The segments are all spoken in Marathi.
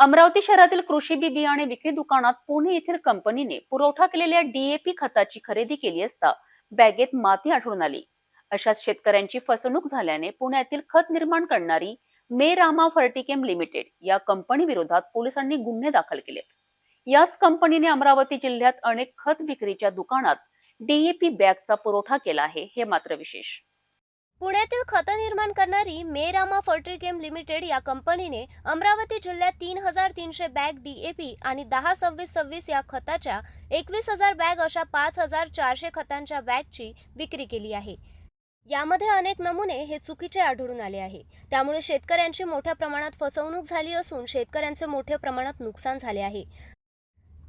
अमरावती शहरातील कृषी बी बियाणे विक्री दुकानात पुणे येथील कंपनीने पुरवठा केलेल्या डीएपी खताची खरेदी केली असता बॅगेत माती आढळून आली. अशाच शेतकऱ्यांची फसवणूक झाल्याने पुण्यातील खत निर्माण करणारी मे रामा फर्टिकेम लिमिटेड या कंपनी विरोधात पोलिसांनी गुन्हे दाखल केले. याच कंपनीने अमरावती जिल्ह्यात अनेक खत विक्रीच्या दुकानात डीएपी बॅगचा पुरवठा केला आहे हे मात्र विशेष. पुण्यातील खतं निर्माण करणारी मेरामा फर्ट्रिकेम लिमिटेड या कंपनीने अमरावती जिल्ह्यात तीन हजार तीनशे बॅग डीएपी आणि दहा सव्वीस सव्वीस या खताच्या एकवीस हजार बॅग अशा पाच हजार चारशे खतांच्या बॅगची विक्री केली आहे. यामध्ये अनेक नमुने हे चुकीचे आढळून आले आहे. त्यामुळे शेतकऱ्यांची मोठ्या प्रमाणात फसवणूक झाली असून शेतकऱ्यांचे मोठ्या प्रमाणात नुकसान झाले आहे.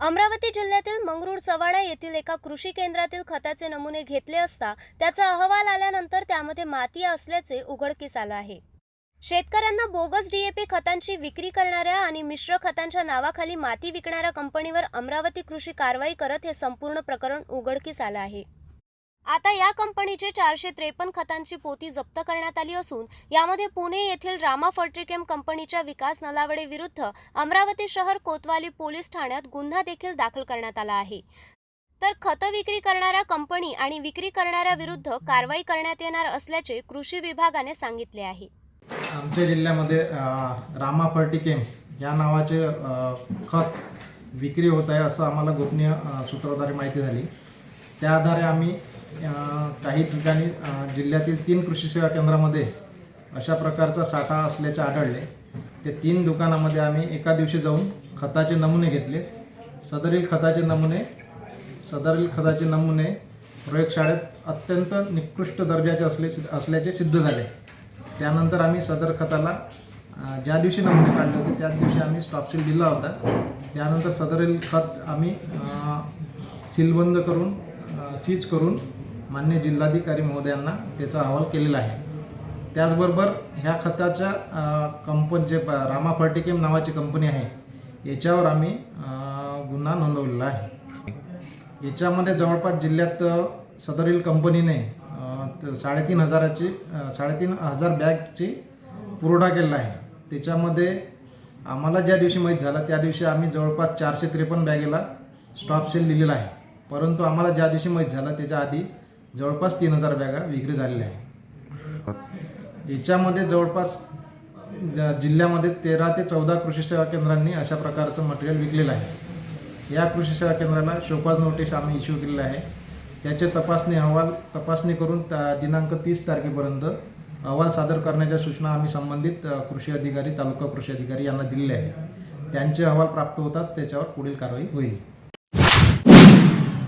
अमरावती जिल्ह्यातील मंगरुळ चवाडा येथील एका कृषी केंद्रातील खताचे नमुने घेतले असता त्याचा अहवाल आल्यानंतर त्यामध्ये माती असल्याचे उघडकीस आलं आहे. शेतकऱ्यांना बोगस डीएपी खतांची विक्री करणाऱ्या आणि मिश्र खतांच्या नावाखाली माती विकणाऱ्या कंपनीवर अमरावती कृषी कारवाई करत हे संपूर्ण प्रकरण उघडकीस आलं आहे. आता या कंपनीचे चारशे त्रेपन्न खतांची पोती जप्त करण्यात आली असून यामध्ये पुणे येथील रामा फर्ट्रिकेम कंपनीच्या विकास नलावडे विरुद्ध अमरावती शहर कोतवाली पोलीस ठाण्यात गुन्हा देखील दाखल करण्यात आला आहे. तर खतं विक्री करणाऱ्या कंपनी आणि विक्री करणाऱ्या विरुद्ध कारवाई करण्यात येणार असल्याचे कृषी विभागाने सांगितले आहे. आमच्या जिल्ह्यामध्ये रामा फर्टिकेम या नावाचे खत विक्री होत आहे असं आम्हाला गोपनीय सूत्राद्वारे माहिती झाली. त्या आधारे आम्ही काही ठिकाणी जिल्ह्यातील तीन कृषी सेवा केंद्रामध्ये अशा प्रकारचा साठा असल्याचे आढळले. ते तीन दुकानामध्ये आम्ही एका दिवशी जाऊन खताचे नमुने घेतले. सदरील खताचे नमुने सदरील खताचे नमुने प्रयोगशाळेत अत्यंत निकृष्ट दर्जाचे असले असल्याचे सिद्ध झाले. त्यानंतर आम्ही सदर खताला ज्या दिवशी नमुने काढले होते त्याच दिवशी आम्ही स्टॉपशील दिला होता. त्यानंतर सदरील खत आम्ही सीलबंद करून सीज करून मान्य जिल्हाधिकारी महोदयांना त्याचा अहवाल केलेला आहे. त्याचबरोबर ह्या खताच्या कंपन कंपनी जे रामा फर्टिकेम नावाची कंपनी आहे याच्यावर आम्ही गुन्हा नोंदवलेला आहे. याच्यामध्ये जवळपास जिल्ह्यात सदरील कंपनीने साडेतीन हजाराची साडेतीन हजार बॅगची पुरवठा केलेला आहे. त्याच्यामध्ये आम्हाला ज्या दिवशी माहीत झालं त्या दिवशी आम्ही जवळपास चारशे त्रेपन्न बॅगेला स्टॉप सेल दिलेला आहे. परंतु आम्हाला ज्या दिवशी माहीत झालं त्याच्या आधी जवळपास तीन हजार बॅगा विक्री झालेल्या आहे याच्यामध्ये जवळपास ज- जिल्ह्यामध्ये तेरा ते चौदा कृषी सेवा केंद्रांनी अशा प्रकारचं मटेरियल विकलेलं आहे. या कृषी सेवा केंद्राला शोकाज नोटीस आम्ही इश्यू केलेलं आहे. त्याचे तपासणी अहवाल तपासणी करून त्या दिनांक तीस तारखेपर्यंत अहवाल सादर करण्याच्या सूचना आम्ही संबंधित कृषी अधिकारी तालुका कृषी अधिकारी यांना दिलेल्या आहे त्यांचे अहवाल प्राप्त होताच त्याच्यावर पुढील कारवाई होईल.